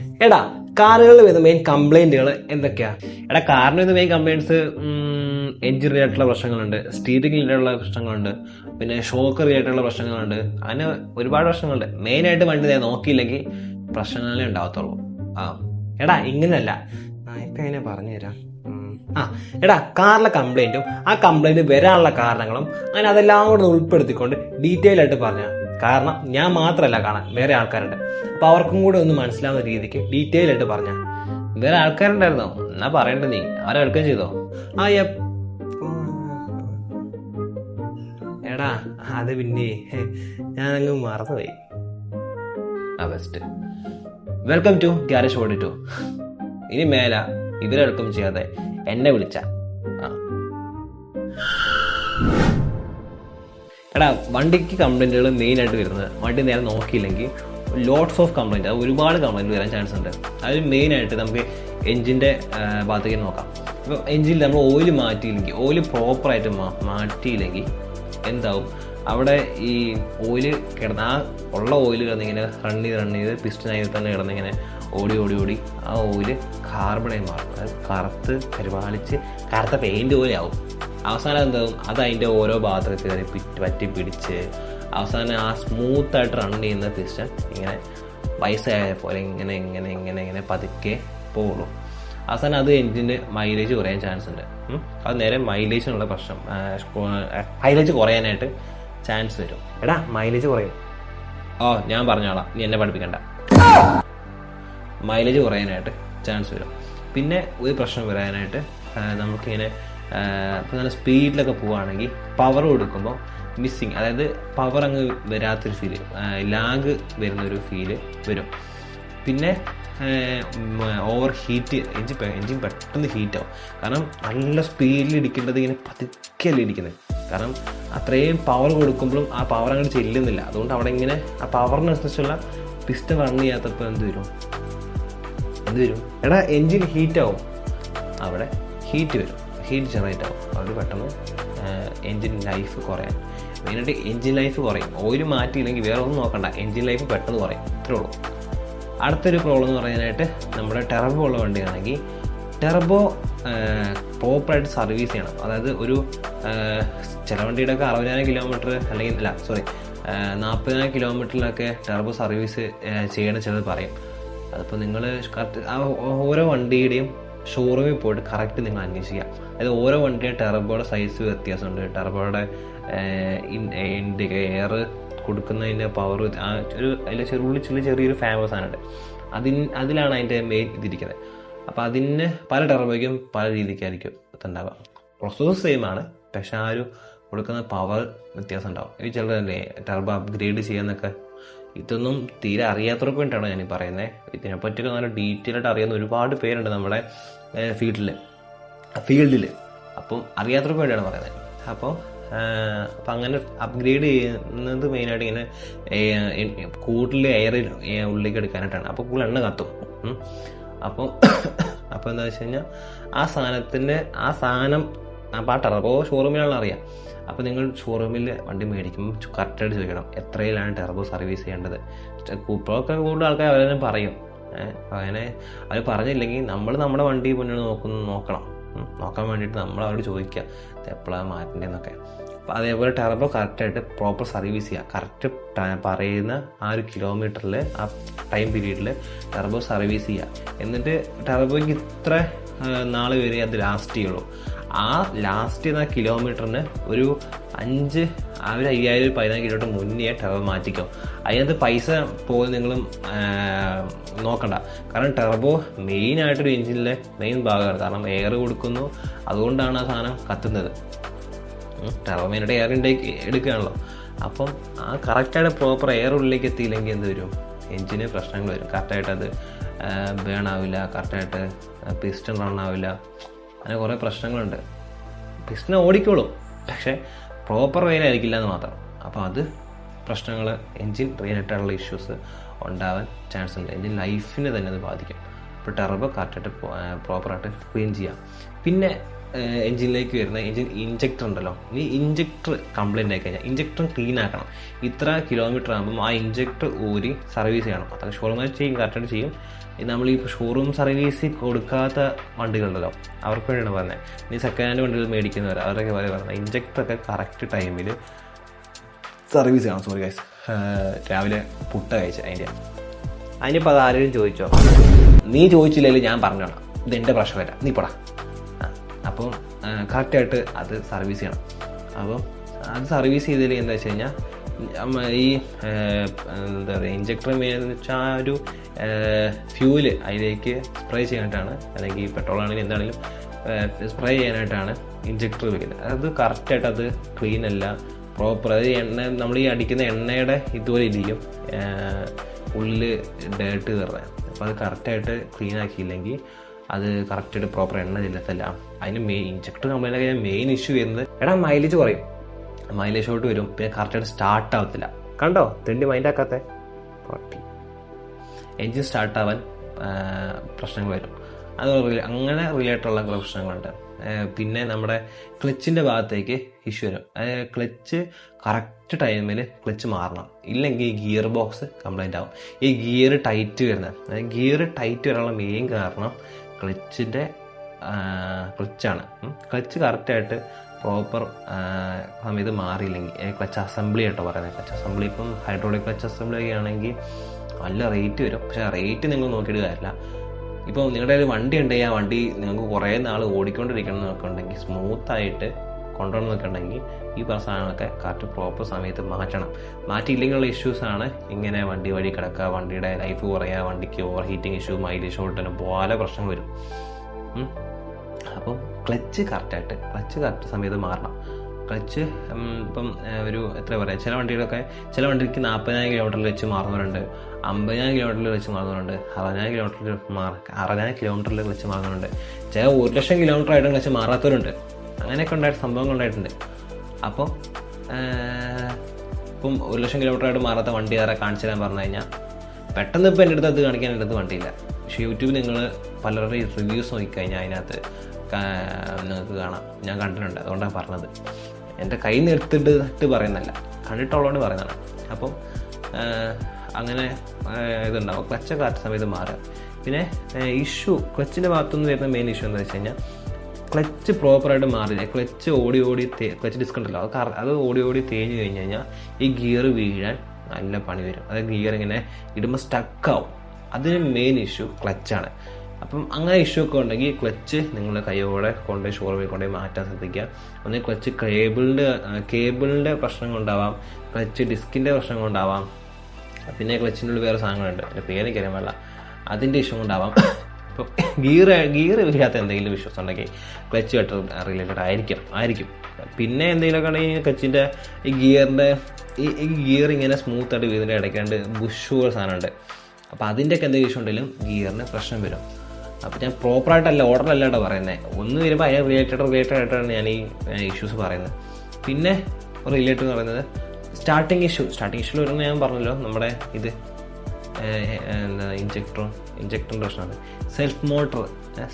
എടാ കാറുകളിൽ വരുന്ന മെയിൻ കംപ്ലൈന്റുകൾ എന്തൊക്കെയാ? എടാ കാറിന് വരുന്ന മെയിൻ കംപ്ലൈന്റ്സ് എഞ്ചിൻ റിലേറ്റഡുള്ള പ്രശ്നങ്ങളുണ്ട് സ്റ്റീറിംഗ് റിലേറ്റഡുള്ള പ്രശ്നങ്ങളുണ്ട് പിന്നെ ഷോക്ക് റിലേറ്റഡുള്ള പ്രശ്നങ്ങളുണ്ട് അങ്ങനെ ഒരുപാട് പ്രശ്നങ്ങളുണ്ട്. മെയിനായിട്ട് വണ്ടി ഞാൻ നോക്കിയില്ലെങ്കിൽ പ്രശ്നങ്ങളേ ഉണ്ടാകത്തുള്ളൂ ആ എടാ ഇങ്ങനെയല്ല. ഇപ്പം എങ്ങനെ പറഞ്ഞുതരാം. ആ എടാ കാറിലെ കംപ്ലൈന്റും ആ കംപ്ലൈന്റ് വരാനുള്ള കാരണങ്ങളും അങ്ങനെ അതെല്ലാം കൂടെ ഉൾപ്പെടുത്തിക്കൊണ്ട് ഡീറ്റെയിൽ ആയിട്ട് പറഞ്ഞ കാരണം ഞാൻ മാത്രമല്ല കാണാൻ വേറെ ആൾക്കാരുണ്ട്. അപ്പൊ അവർക്കും കൂടെ ഒന്ന് മനസ്സിലാവുന്ന രീതിക്ക് ഡീറ്റെയിൽ ആയിട്ട് പറഞ്ഞ വേറെ ആൾക്കാരുണ്ടായിരുന്നോ? എന്നാ പറയണ്ട നീ. അവരെ എടുക്കുകയും ചെയ്തോ? ആ എടാ അത് പിന്നെ ഞാൻ ഞാനങ്ങ് മറന്നുപോയി. ആ best welcome to garage to ഇനി മേല ഇവരെ വെൽക്കം ചെയ്യാതെ എന്നെ വിളിച്ച. ആ. എടാ വണ്ടിക്ക് കംപ്ലൈന്റുകൾ മെയിനായിട്ട് വരുന്നത് വണ്ടി നേരെ നോക്കിയില്ലെങ്കിൽ ലോട്ട്സ് ഓഫ് കംപ്ലൈന്റ് അത് ഒരുപാട് കംപ്ലൈന്റ് വരാൻ ചാൻസ് ഉണ്ട്. അതിൽ മെയിനായിട്ട് നമുക്ക് എഞ്ചിന്റെ ഭാഗത്തേക്ക് നോക്കാം. ഇപ്പോൾ എഞ്ചിനിൽ നമ്മൾ ഓയിൽ മാറ്റിയില്ലെങ്കിൽ ഓയിൽ പ്രോപ്പറായിട്ട് മാറ്റിയില്ലെങ്കിൽ എന്താവും? അവിടെ ഈ ഓയിൽ കിടന്ന ആ ഉള്ള ഓയിൽ കിടന്നിങ്ങനെ റൺ ചെയ്ത് റൺ ചെയ്ത് പിസ്റ്റനായി തന്നെ കിടന്നിങ്ങനെ ഓടി ഓടി ഓടി. ആ ഓയിൽ കാർബണായി മാറും. അത് കറുത്ത് പരിപാലിച്ച് കറുത്ത പെയിന്റ് പോലെ ആവും. അവസാനം എന്താവും? അത് അതിന്റെ ഓരോ ഭാഗത്തൊക്കെ കയറി പിറ്റ് പിടിച്ച് അവസാനം ആ സ്മൂത്തായിട്ട് റൺ ചെയ്യുന്ന പിസ്റ്റൻ ഇങ്ങനെ വയസ്സായ പോലെ ഇങ്ങനെ ഇങ്ങനെ ഇങ്ങനെ ഇങ്ങനെ പതുക്കെ പോകുള്ളൂ അവസാനം അത് എൻജിന് മൈലേജ് കുറയാൻ ചാൻസ് ഉണ്ട്. അത് നേരെ മൈലേജിനുള്ള പ്രശ്നം. മൈലേജ് കുറയാനായിട്ട് ചാൻസ് വരും. എടാ മൈലേജ് കുറയും. ഓ ഞാൻ പറഞ്ഞോളാം. നീ എന്നെ പഠിപ്പിക്കണ്ട. മൈലേജ് കുറയാനായിട്ട് ചാൻസ് വരും. പിന്നെ ഒരു പ്രശ്നം വരാനായിട്ട് നമുക്കിങ്ങനെ ഇപ്പോൾ നല്ല സ്പീഡിലൊക്കെ പോവുകയാണെങ്കിൽ പവർ കൊടുക്കുമ്പോൾ മിസ്സിങ് അതായത് പവർ അങ്ങ് വരാത്തൊരു ഫീൽ ലാഗ് വരുന്നൊരു ഫീൽ വരും. പിന്നെ ഓവർ ഹീറ്റ് എഞ്ചിൻ എഞ്ചിൻ പെട്ടെന്ന് ഹീറ്റാവും കാരണം നല്ല സ്പീഡിൽ ഇടിക്കേണ്ടത് ഇങ്ങനെ പതുക്കെയല്ല ഇടിക്കുന്നത് കാരണം അത്രയും പവർ കൊടുക്കുമ്പോഴും ആ പവർ അങ്ങോട്ട് ചെല്ലുന്നില്ല. അതുകൊണ്ട് അവിടെ ഇങ്ങനെ ആ പവറിനനുസരിച്ചുള്ള പിസ്റ്റം റൺ ചെയ്യാത്തപ്പോൾ എന്ത് വരും? എന്ത് വരും. എടാ എൻജിൻ ഹീറ്റാവും അവിടെ ഹീറ്റ് വരും. ഹീറ്റ് ജനറേറ്റ് ആവും. അതുകൊണ്ട് പെട്ടെന്ന് എൻജിൻ ലൈഫ് കുറയാൻ. മെയിനായിട്ട് എൻജിൻ ലൈഫ് കുറയും. ഓയിൽ മാറ്റിയില്ലെങ്കിൽ വേറെ ഒന്നും നോക്കണ്ട. എൻജിൻ ലൈഫ് പെട്ടെന്ന് കുറയും. ഇത്രേ ഉള്ളൂ. അടുത്തൊരു പ്രോബ്ലം എന്ന് പറയാനായിട്ട് നമ്മുടെ ടെർബോ ഉള്ള വണ്ടിയാണെങ്കിൽ ടെർബോ പ്രോപ്പറായിട്ട് സർവീസ് ചെയ്യണം. അതായത് ഒരു ചില വണ്ടിയുടെ ഒക്കെ അറുപതിനായിരം കിലോമീറ്റർ അല്ലെങ്കിൽ അല്ല സോറി നാൽപ്പതിനായിരം കിലോമീറ്ററിലൊക്കെ ടെർബോ സർവീസ് ചെയ്യണം ചിലത് പറയും. അതിപ്പോൾ നിങ്ങൾ കറക്റ്റ് ആ ഓരോ വണ്ടിയുടെയും ഷോറൂമിൽ പോയിട്ട് കറക്റ്റ് നിങ്ങൾ അന്വേഷിക്കുക. അതായത് ഓരോ വണ്ടിയുടെ ടെർബോയുടെ സൈസ് വ്യത്യാസമുണ്ട്. ടെർബോയുടെ എയർ കൊടുക്കുന്നതിന്റെ പവർ ആ ഒരു അതിലെ ചെറിയ ചെറിയൊരു ഫേമസ് ആണ് അതിന് അതിലാണ് അതിന്റെ മെയിൻ ഇതിരിക്കുന്നത്. അപ്പോൾ അതിന് പല ടെർബോയ്ക്കും പല രീതിക്കായിരിക്കും ഇതുണ്ടാവുക. പ്രോസസ്സ് സെയിം ആണ്. പക്ഷേ ആ ഒരു കൊടുക്കുന്ന പവർ വ്യത്യാസം ഉണ്ടാവും ഈ ചിലരല്ലേ ടർബോ അപ്ഗ്രേഡ് ചെയ്യാന്നൊക്കെ ഇതൊന്നും തീരെ അറിയാത്തവർക്ക് വേണ്ടിയിട്ടാണ് ഞാൻ പറയുന്നത് ഇതിനെപ്പറ്റിയൊക്കെ നല്ല ഡീറ്റെയിൽ ആയിട്ട് അറിയാവുന്ന ഒരുപാട് പേരുണ്ട് നമ്മുടെ ഫീൽഡിൽ ഫീൽഡിൽ അപ്പം അറിയാത്തവർക്ക് വേണ്ടിയാണ് പറയുന്നത്. അപ്പോൾ അപ്പം അങ്ങനെ അപ്ഗ്രേഡ് ചെയ്യുന്നത് മെയിനായിട്ട് ഇങ്ങനെ കൂടുതൽ എയർ ഉള്ളിലേക്ക് എടുക്കാനായിട്ടാണ്. അപ്പോൾ കൂടുതൽ എണ്ണ കത്തും. അപ്പം അപ്പോൾ എന്താ വെച്ച് കഴിഞ്ഞാൽ ആ സാധനത്തിന്റെ ആ സാധനം അപ്പോൾ പാട്ടാണ്. അപ്പോൾ ഷോറൂമിലാണ് അറിയാം. അപ്പോൾ നിങ്ങൾ ഷോറൂമിൽ വണ്ടി മേടിക്കുമ്പോൾ കറക്റ്റായിട്ട് ചോദിക്കണം എത്രയിലാണ് ടെർബോ സർവീസ് ചെയ്യേണ്ടത്? ഇപ്പോഴൊക്കെ കൂടുതൽ ആൾക്കാർ അവരെ പറയും. അങ്ങനെ അവർ പറഞ്ഞില്ലെങ്കിൽ നമ്മൾ നമ്മുടെ വണ്ടി മുന്നോട്ട് നോക്കുന്നു നോക്കണം. നോക്കാൻ വേണ്ടിയിട്ട് നമ്മൾ അവരോട് ചോദിക്കുക എപ്പോഴാണ് മാറ്റേണ്ടതെന്നൊക്കെ. അപ്പോൾ അതേപോലെ ടെർബോ കറക്റ്റായിട്ട് പ്രോപ്പർ സർവീസ് ചെയ്യുക കറക്റ്റ് പറയുന്ന ആ ഒരു കിലോമീറ്ററിൽ ആ ടൈം പീരീഡിൽ ടെർബോ സർവീസ് ചെയ്യുക എന്നിട്ട് ടെർബോയ്ക്ക് ഇത്ര നാൾ വരെ അത് ലാസ്റ്റ് ചെയ്യുള്ളൂ. ആ ലാസ്റ്റ് ചെയ്യുന്ന കിലോമീറ്ററിന് ഒരു അഞ്ച് ആ ഒരു അയ്യായിരം പതിനായിരം കിലോമീറ്റർ മുന്നേ ടെർബോ മാറ്റിക്കോ. അതിനകത്ത് പൈസ പോലും നിങ്ങളും നോക്കണ്ട. കാരണം ടെർബോ മെയിൻ ആയിട്ടൊരു എഞ്ചിനിലെ മെയിൻ ഭാഗമാണ്. കാരണം എയർ കൊടുക്കുന്നു. അതുകൊണ്ടാണ് ആ സാധനം കത്തുന്നത്. ടെർബോ മെയിനായിട്ട് എയർ ഇൻടേക്ക് എടുക്കുകയാണല്ലോ അപ്പം ആ കറക്റ്റായിട്ട് പ്രോപ്പർ എയർ ഉള്ളിലേക്ക് എത്തിയില്ലെങ്കിൽ എന്ത് വരും? എഞ്ചിന് പ്രശ്നങ്ങൾ വരും. കറക്റ്റായിട്ട് അത് ബേൺ ആവില്ല. കറക്റ്റായിട്ട് പിസ്റ്റൺ റൺ ആവില്ല. അങ്ങനെ കുറേ പ്രശ്നങ്ങളുണ്ട്. പിസ്റ്റൺ ഓടിക്കോളും. പക്ഷേ പ്രോപ്പർ വേയിലായിരിക്കില്ല എന്ന് മാത്രം. അപ്പോൾ അത് പ്രശ്നങ്ങൾ എൻജിൻ റിലേറ്റഡുള്ള ഇഷ്യൂസ് ഉണ്ടാവാൻ ചാൻസ് ഉണ്ട്. എൻജിൻ ലൈഫിനെ തന്നെ അത് ബാധിക്കും. അപ്പോൾ ടെർബോ കറക്റ്റായിട്ട് പ്രോപ്പറായിട്ട് ക്ലീൻ ചെയ്യാം. പിന്നെ എഞ്ചിനിലേക്ക് വരുന്ന എഞ്ചിൻ ഇഞ്ചക്ടർ ഉണ്ടല്ലോ. ഈ ഇഞ്ചക്ടർ കംപ്ലൈന്റ് ആയി കഴിഞ്ഞാൽ ക്ലീൻ ആക്കണം. ഇത്ര കിലോമീറ്റർ ആകുമ്പോൾ ആ ഇഞ്ചക്ടർ ഊരി സർവീസ് ചെയ്യണം. അതൊക്കെ ഷോറൂമിൽ ചെയ്യും കറക്റ്റായിട്ട് ചെയ്യും. നമ്മൾ ഈ ഷോറൂം സർവീസ് കൊടുക്കാത്ത വണ്ടികളുണ്ടല്ലോ. അവർക്ക് വേണ്ടിയാണ് പറഞ്ഞത്. ഇനി സെക്കൻഡ് ഹാൻഡ് വണ്ടികൾ മേടിക്കുന്നവർ അവരൊക്കെ പറയുന്നത് ഇഞ്ചക്ടറൊക്കെ കറക്റ്റ് ടൈമിൽ സർവീസ് ചെയ്യണം. സോറി ഗൈസ് രാവിലെ പുട്ട കഴിച്ച അതിന്റെ അതിനിപ്പോൾ അത് ആരെങ്കിലും ചോദിച്ചോ? നീ ചോദിച്ചില്ലെങ്കിൽ ഞാൻ പറഞ്ഞോളാം. ഇത് എന്റെ പ്രശ്നമല്ല നീ പോടാ. അപ്പം കറക്റ്റായിട്ട് അത് സർവീസ് ചെയ്യണം. അപ്പം അത് സർവീസ് ചെയ്തതിൽ എന്താ വെച്ച് കഴിഞ്ഞാൽ ഈ എന്താ പറയുക ഇഞ്ചക്ടർ എന്ന് വെച്ചാൽ ആ ഒരു ഫ്യൂൽ അതിലേക്ക് സ്പ്രേ ചെയ്യാനായിട്ടാണ് അല്ലെങ്കിൽ പെട്രോൾ ആണെങ്കിലും എന്താണെങ്കിലും സ്പ്രേ ചെയ്യാനായിട്ടാണ് ഇഞ്ചക്ടർ ഉപയോഗിക്കുന്നത്. അത് കറക്റ്റായിട്ട് അത് ക്ലീൻ അല്ല പ്രോപ്പർ അത് എണ്ണ നമ്മൾ ഈ അടിക്കുന്ന എണ്ണയുടെ ഇതുപോലെ ഇരിക്കും. ഉള്ളിൽ ഡേർട്ട് കയറുന്നത് അപ്പോൾ അത് കറക്റ്റായിട്ട് ക്ലീൻ ആക്കിയില്ലെങ്കിൽ അത് കറക്റ്റായിട്ട് പ്രോപ്പർ എണ്ണ ചെല്ലത്തില്ല. അതിന് മെയിൻ ഇഞ്ചക്ടർ കംപ്ലൈന്റ് ആക്കിയ മെയിൻ ഇഷ്യൂ വരുന്നത്. എടാ മൈലേജ് കുറയും. മൈലേജ് ഷോട്ട് വരും. പിന്നെ കറക്റ്റായിട്ട് സ്റ്റാർട്ട് ആവത്തില്ല. കണ്ടോ? തെണ്ടി മൈൻഡ് ആക്കാത്ത? പൊട്ടി. എൻജിൻ സ്റ്റാർട്ട് ആവാൻ പ്രശ്നങ്ങൾ വരും. അത് അങ്ങനെ റിലേറ്റഡ് ഉള്ള പ്രശ്നങ്ങളുണ്ട്. പിന്നെ നമ്മുടെ ക്ലച്ചിന്റെ ഭാഗത്തേക്ക് ഇഷ്യൂ വരും. ക്ലച്ച് കറക്റ്റ് ടൈമിൽ ക്ലച്ച് മാറണം. ഇല്ലെങ്കിൽ ഗിയർ ബോക്സ് കംപ്ലൈന്റ് ആവും. ഈ ഗിയർ ടൈറ്റ് വരുന്നത്. ഗിയർ ടൈറ്റ് വരാനുള്ള മെയിൻ കാരണം ക്ലച്ചിന്റെ ക്ലച്ചാണ് ക്ലച്ച് കറക്റ്റായിട്ട് പ്രോപ്പർ സമയത്ത് മാറിയില്ലെങ്കിൽ ക്ലച്ച് അസംബ്ലി ആയിട്ടോ പറയുന്നത് ക്ലച്ച് അസംബ്ലി ഇപ്പം ഹൈഡ്രോളിക് ക്ലച്ച് അസംബ്ലി ആണെങ്കിൽ നല്ല റേറ്റ് വരും. പക്ഷെ ആ റേറ്റ് നിങ്ങൾ നോക്കിയിട്ട് കാര്യമില്ല. ഇപ്പോൾ നിങ്ങളുടെ ഒരു വണ്ടി ഉണ്ടെങ്കിൽ ആ വണ്ടി നിങ്ങൾക്ക് കുറേ നാൾ ഓടിക്കൊണ്ടിരിക്കണം എന്നൊക്കെ ഉണ്ടെങ്കിൽ സ്മൂത്തായിട്ട് കൊണ്ടുവന്ന് നിൽക്കണമെങ്കിൽ ഈ പറഞ്ഞ സാധനങ്ങളൊക്കെ കറക്റ്റ് പ്രോപ്പർ സമയത്ത് മാറ്റണം. മാറ്റിയില്ലെങ്കിലുള്ള ഇഷ്യൂസാണ് ഇങ്ങനെ വണ്ടി വഴി കിടക്കുക വണ്ടിയുടെ ലൈഫ് കുറയുക വണ്ടിക്ക് ഓവർ ഹീറ്റിംഗ് ഇഷ്യൂ മൈലേജ് ഷോർട്ടനും പോലെ പ്രശ്നം വരും. അപ്പം ക്ലച്ച് കറക്റ്റായിട്ട് ക്ലച്ച് കറക്റ്റ് സമയത്ത് മാറണം. ക്ലച്ച് ഇപ്പം ഒരു എത്ര പറയാം ചില വണ്ടികളൊക്കെ ചില വണ്ടിക്ക് നാൽപ്പതിനായിരം കിലോമീറ്ററിൽ വെച്ച് മാറുന്നവരുണ്ട് അമ്പതിനായിരം കിലോമീറ്ററിൽ വെച്ച് മാറുന്നവരുണ്ട് അറുപതിനായിരം കിലോമീറ്ററിൽ മാറ അറുപതിനായിരം കിലോമീറ്ററിൽ വെച്ച് മാറുന്നവരുണ്ട്. ചില ഒരു ലക്ഷം കിലോമീറ്റർ ആയിട്ട് ക്ലച്ച് മാറാത്തവരുണ്ട്. അങ്ങനെയൊക്കെ ഉണ്ടായിട്ട് സംഭവങ്ങൾ ഉണ്ടായിട്ടുണ്ട്. അപ്പോൾ ഇപ്പം ഒരു ലക്ഷം കിലോമീറ്റർ ആയിട്ട് മാറാത്ത വണ്ടി ആരെ കാണിച്ചു തരാൻ പറഞ്ഞു കഴിഞ്ഞാൽ പെട്ടെന്ന് ഇപ്പോൾ എന്റെ അടുത്ത് അത് കാണിക്കാൻ എന്റെ അടുത്ത് വണ്ടിയില്ല. പക്ഷേ യൂട്യൂബിൽ നിങ്ങൾ പലരുടെയും റിവ്യൂസ് നോക്കിക്കഴിഞ്ഞാൽ അതിനകത്ത് നിങ്ങൾക്ക് കാണാം. ഞാൻ കണ്ടിട്ടുണ്ട്. അതുകൊണ്ടാണ് പറഞ്ഞത്. എന്റെ കൈ നിർത്തിട്ട് ഇട്ട് പറയുന്നല്ല കണ്ടിട്ടുള്ളതുകൊണ്ട് പറയുന്നതാണ്. അപ്പം അങ്ങനെ ഇതുണ്ടാവും. ക്ലച്ച് കാറ്റ് സമയത്ത് മാറുക. പിന്നെ ഇഷ്യൂ ക്ലച്ചിന്റെ ഭാഗത്തുനിന്ന് വരുന്ന മെയിൻ ഇഷ്യൂ എന്താ വെച്ച് കഴിഞ്ഞാൽ ക്ലച്ച് പ്രോപ്പറായിട്ട് മാറില്ല. ക്ലച്ച് ഓടി ഓടി തേ ക്ലച്ച് ഡിസ്ക് ഉണ്ടല്ലോ. അത് അത് ഓടി ഓടി തേഞ്ഞ് കഴിഞ്ഞ് കഴിഞ്ഞാൽ ഈ ഗിയർ വീഴാൻ നല്ല പണി വരും. അത് ഗിയർ ഇങ്ങനെ ഇടുമ്പോൾ സ്റ്റക്കാവും അതിന് മെയിൻ ഇഷ്യൂ ക്ലച്ചാണ് അപ്പം അങ്ങനെ ഇഷ്യൂ ഒക്കെ ഉണ്ടെങ്കിൽ ക്ലച്ച് നിങ്ങളുടെ കൈയോടെ കൊണ്ടുപോയി ഷോറൂമിൽ കൊണ്ടുപോയി മാറ്റാൻ ശ്രദ്ധിക്കുക. ഒന്ന് ക്ലച്ച് കേബിളിന്റെ കേബിളിന്റെ പ്രശ്നം കൊണ്ടാവാം ക്ലച്ച് ഡിസ്കിന്റെ പ്രശ്നം കൊണ്ടാവാം പിന്നെ ക്ലച്ചിന്റെ ഉള്ളിൽ വേറെ സാധനങ്ങളുണ്ട്. എന്റെ പേര് എനിക്കറിയാൻ പാടില്ല. അതിന്റെ ഇഷ്യൂ കൊണ്ടാവാം ഇപ്പോൾ ഗിയർ ഗിയർ ഇല്ലാത്ത എന്തെങ്കിലും വിശ്വാസം ഉണ്ടെങ്കിൽ ക്ലച്ച് ആയിട്ട് റിലേറ്റഡ് ആയിരിക്കും ആയിരിക്കും. പിന്നെ എന്തെങ്കിലുമൊക്കെ ഉണ്ടെങ്കിൽ ക്ലച്ചിന്റെ ഈ ഗിയറിന്റെ ഈ ഗിയർ ഇങ്ങനെ സ്മൂത്ത് ആയിട്ട് വീതിന്റെ ഇടയ്ക്കാണ്ട് ബുഷ് സാധനമുണ്ട്. അപ്പോൾ അതിന്റെയൊക്കെ എന്തെങ്കിലും ഇഷ്യൂ ഉണ്ടെങ്കിലും ഗിയറിന് പ്രശ്നം വരും. അപ്പോൾ ഞാൻ പ്രോപ്പറായിട്ടല്ല ഓർഡറല്ല കേട്ടോ പറയുന്നത് ഒന്ന് വരുമ്പോൾ അതിന് റിലേറ്റഡ് റിലേറ്റഡ് ആയിട്ടാണ് ഞാൻ ഈ ഇഷ്യൂസ് പറയുന്നത്. പിന്നെ റിലേറ്റഡ് എന്ന് പറയുന്നത് സ്റ്റാർട്ടിങ് ഇഷ്യൂ സ്റ്റാർട്ടിങ് ഇഷ്യൂ വരുന്നത് ഞാൻ പറഞ്ഞല്ലോ നമ്മുടെ ഇത് എന്താ ഇഞ്ചക്ടറും ഇഞ്ചക്ടറിന്റെ പ്രശ്നമാണ്. സെൽഫ് മോട്ടർ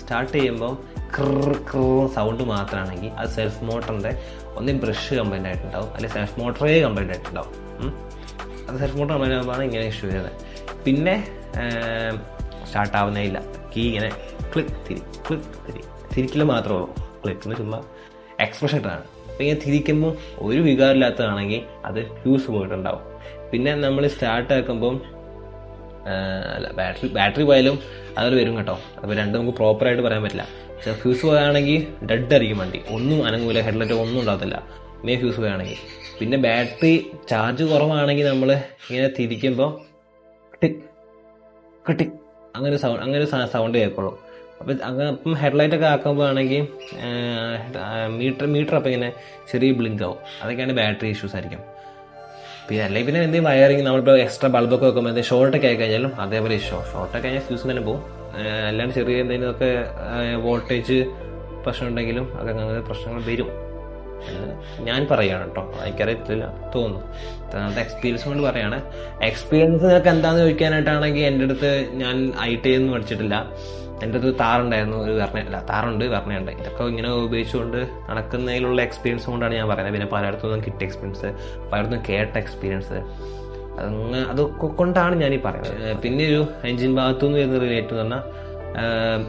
സ്റ്റാർട്ട് ചെയ്യുമ്പോൾ ക്രർ ക്രർ സൗണ്ട് മാത്രമാണെങ്കിൽ അത് സെൽഫ് മോട്ടറിന്റെ ഒന്നും ബ്രഷ് കംപ്ലൈന്റ് ആയിട്ടുണ്ടാവും അല്ലെങ്കിൽ സെൽഫ് മോട്ടറേ കംപ്ലൈന്റ് ആയിട്ടുണ്ടാവും. അത് സെൽഫ് മോട്ടർ കംപ്ലൈന്റ് ആകുമ്പോഴാണ് ഇങ്ങനെ ഇഷ്യൂ വരുന്നത്. പിന്നെ സ്റ്റാർട്ടാവുന്നേ ഇല്ല. കീ ഇങ്ങനെ ക്ലിക്ക് തിരി ക്ലിക്ക് തിരി. തിരിക്കൽ മാത്രമേ ഉള്ളൂ. എന്ന് ചുമ്മാ എക്സ്പ്രഷൻ ഇട്ടാണ്. അപ്പോൾ ഇങ്ങനെ തിരിക്കുമ്പോൾ ഒരു വികാരമില്ലാത്തതാണെങ്കിൽ അത് ഫ്യൂസ് പോയിട്ടുണ്ടാവും. പിന്നെ നമ്മൾ സ്റ്റാർട്ട് ആക്കുമ്പം അല്ല ബാറ്ററി ബാറ്ററി പോയാലും അതിൽ വരും കേട്ടോ. അപ്പോൾ രണ്ടും നമുക്ക് പ്രോപ്പറായിട്ട് പറയാൻ പറ്റില്ല. പക്ഷേ ഫ്യൂസ് പോയാണെങ്കിൽ ഡെഡ് ആയിരിക്കും വണ്ടി. ഒന്നും അനങ്ങൂല. ഹെഡ്ലൈറ്റ് ഒന്നും ഉണ്ടാകത്തില്ല. മേ ഫ്യൂസ് പോയാണെങ്കിൽ. പിന്നെ ബാറ്ററി ചാർജ് കുറവാണെങ്കിൽ നമ്മൾ ഇങ്ങനെ തിരിക്കുമ്പോൾ ടിക് കട്ടിക് അങ്ങനെ സൗണ്ട് അങ്ങനെ സൗണ്ട് കേൾക്കുള്ളൂ. അപ്പം അങ്ങനെ അപ്പം ഹെഡ്ലൈറ്റ് ഒക്കെ ആക്കുമ്പോൾ ആണെങ്കിൽ മീറ്റർ മീറ്റർ അപ്പം ഇങ്ങനെ ചെറിയ ബ്ലിങ്ക് ആവും. അതൊക്കെയാണ് ബാറ്ററി ഇഷ്യൂസ് ആയിരിക്കും. പിന്നെ അല്ലെങ്കിൽ പിന്നെ എന്തെങ്കിലും വയറിങ് നമ്മളിപ്പോൾ എക്സ്ട്രാ ബൾബൊക്കെ വെക്കുമ്പോൾ എന്തെങ്കിലും ഷോർട്ടൊക്കെ ആയി കഴിഞ്ഞാലും അതേപോലെ ഇഷ്യൂ ഷോർട്ടൊക്കെ കഴിഞ്ഞാൽ ഫ്യൂസ് തന്നെ പോകും. അല്ലാണ്ട് ചെറിയ എന്തെങ്കിലുമൊക്കെ വോൾട്ടേജ് പ്രശ്നം ഉണ്ടെങ്കിലും അതൊക്കെ അങ്ങനെ പ്രശ്നങ്ങൾ വരും. ഞാൻ പറയുകയാണ് കേട്ടോ എനിക്കറിയത്തില്ല തോന്നുന്നു. അത് എക്സ്പീരിയൻസ് കൊണ്ട് പറയാണ്. എക്സ്പീരിയൻസ് നിങ്ങൾക്ക് എന്താണെന്ന് ചോദിക്കാനായിട്ടാണെങ്കിൽ എന്റെ അടുത്ത് ഞാൻ ഐ ടി ഒന്നും പഠിച്ചിട്ടില്ല. എന്റെ അടുത്ത് താറുണ്ടായിരുന്നു ഒരു വെർണ അല്ല താറുണ്ട് വെർണയുണ്ട്. ഇതൊക്കെ ഇങ്ങനെ ഉപയോഗിച്ചുകൊണ്ട് നടക്കുന്നതിലുള്ള എക്സ്പീരിയൻസ് കൊണ്ടാണ് ഞാൻ പറയുന്നത്. പിന്നെ പലയിടത്തു നിന്നും കിട്ടിയ എക്സ്പീരിയൻസ് പലയിടത്തും കേട്ട എക്സ്പീരിയൻസ് അതങ്ങ് അതൊക്കെ കൊണ്ടാണ് ഞാനീ പറയുന്നത്. പിന്നെ ഒരു എൻജിൻ ഭാഗത്തു നിന്ന് വരുന്ന റിലേറ്റ് എന്ന് പറഞ്ഞാൽ